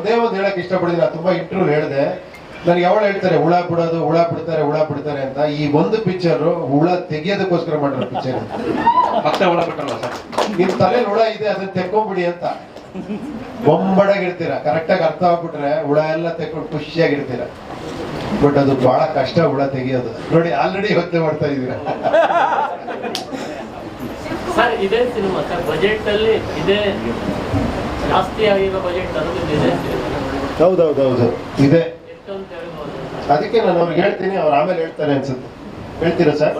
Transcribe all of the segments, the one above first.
ಒಂದೇ ಒಂದು ಹೇಳಕ್ ಇಷ್ಟಪಡ್ತೀನಿ ನಾನು ತುಂಬಾ ಇಂಟರ್ವ್ಯೂ ಹೇಳಿದೆ. ನನಗೆ ಯಾವಾಗ ಹೇಳ್ತಾರೆ ಹುಳ ಬಿಡೋದು ಹುಳ ಬಿಡ್ತಾರೆ ಹುಳ ಬಿಡ್ತಾರೆ ಅಂತ. ಈ ಒಂದು ಪಿಕ್ಚರ್ ಹುಳ ತೆಗಿಯೋದಕ್ಕೋಸ್ಕರ ಮಾಡಿರೋ ಪಿಕ್ಚರ್ ಮತ್ತೆ ಹುಳ ಬಿಟ್ಟಲ್ಲ ಸರ್? ನಿಮ್ ತಲೆ ಹುಳ ಇದೆ ಅದನ್ನ ತೆಕ್ಕೊಂಬಿಡಿ ಅಂತ. ಬೊಂಬಡಾಗಿರ್ತೀರ ಕರೆಕ್ಟಾಗಿ ಅರ್ಥ ಆಗ್ಬಿಟ್ರೆ ಹುಳ ಎಲ್ಲ ತೆಕ್ಕೊಂಡು ಖುಷಿಯಾಗಿರ್ತೀರ ಬಟ್ ಅದು ಬಹಳ ಕಷ್ಟ ಹುಳ ತೆಗಿಯೋದು. ನೋಡಿ ಆಲ್ರೆಡಿ ಹೊತ್ತೆ ಮಾಡ್ತಾ ಇದೀರ ಸರ್ ಇದೇ ಸಿನಿಮಾ ಸರ್ ಬಜೆಟ್ ಅಲ್ಲಿ ಇದೇ ಜಾಸ್ತಿ ಆಗಿರೋ ಬಜೆಟ್ ಹೌದೌದೌದು. ಇದೆ. ಅದಕ್ಕೆ ನಾನು ಅವ್ರಿಗೆ ಹೇಳ್ತೀನಿ ಅವ್ರು ಆಮೇಲೆ ಹೇಳ್ತಾರೆ ಅನ್ಸುತ್ತೆ. ಹೇಳ್ತೀರಾ ಸರ್?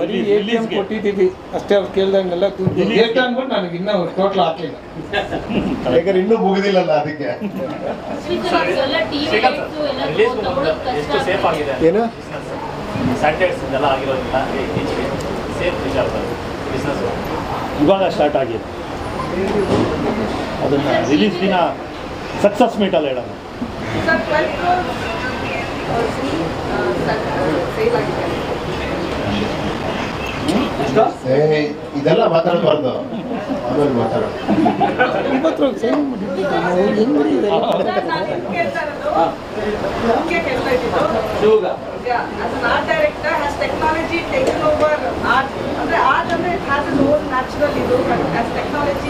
ಕೊಟ್ಟಿದ್ದೀವಿ. ಅಷ್ಟೇ ಅವ್ರು ಕೇಳ್ದಂಗೆಲ್ಲ ದುಡ್ಡು ಎಷ್ಟು ಅಂದ್ಬಿಟ್ಟು ನನಗೆ ಇನ್ನೂ ಟೋಟಲ್ ಹಾಕ್ಲಿಲ್ಲ ಯಾಕಂದ್ರೆ ಇನ್ನೂ ಮುಗಿದಿಲ್ಲಲ್ಲ ಅದಕ್ಕೆ? ಎಲ್ಲ ಟಿವಿ ಶ್ರೀಕಾಂತ್ ರಿಲೀಸ್ ತಗೊಳ್ಳೋದು ಕಷ್ಟ ಎಷ್ಟು ಸೇಫ್ ಆಗಿದೆ. ಏನು? ಇವಾಗ ಸ್ಟಾರ್ಟ್ ಆಗಿದೆ. ಅದನ್ನು ರಿಲೀಸ್ ದಿನ ಸಕ್ಸಸ್ ಮೀಟಲ್ಲಿ ಹೇಳೋಣ. ಇದೆಲ್ಲ ಮಾತಾಡಬಾರ್ದು ಆಮೇಲೆ ಮಾತಾಡೋದು ಟೆಕ್ನಾಲಜಿ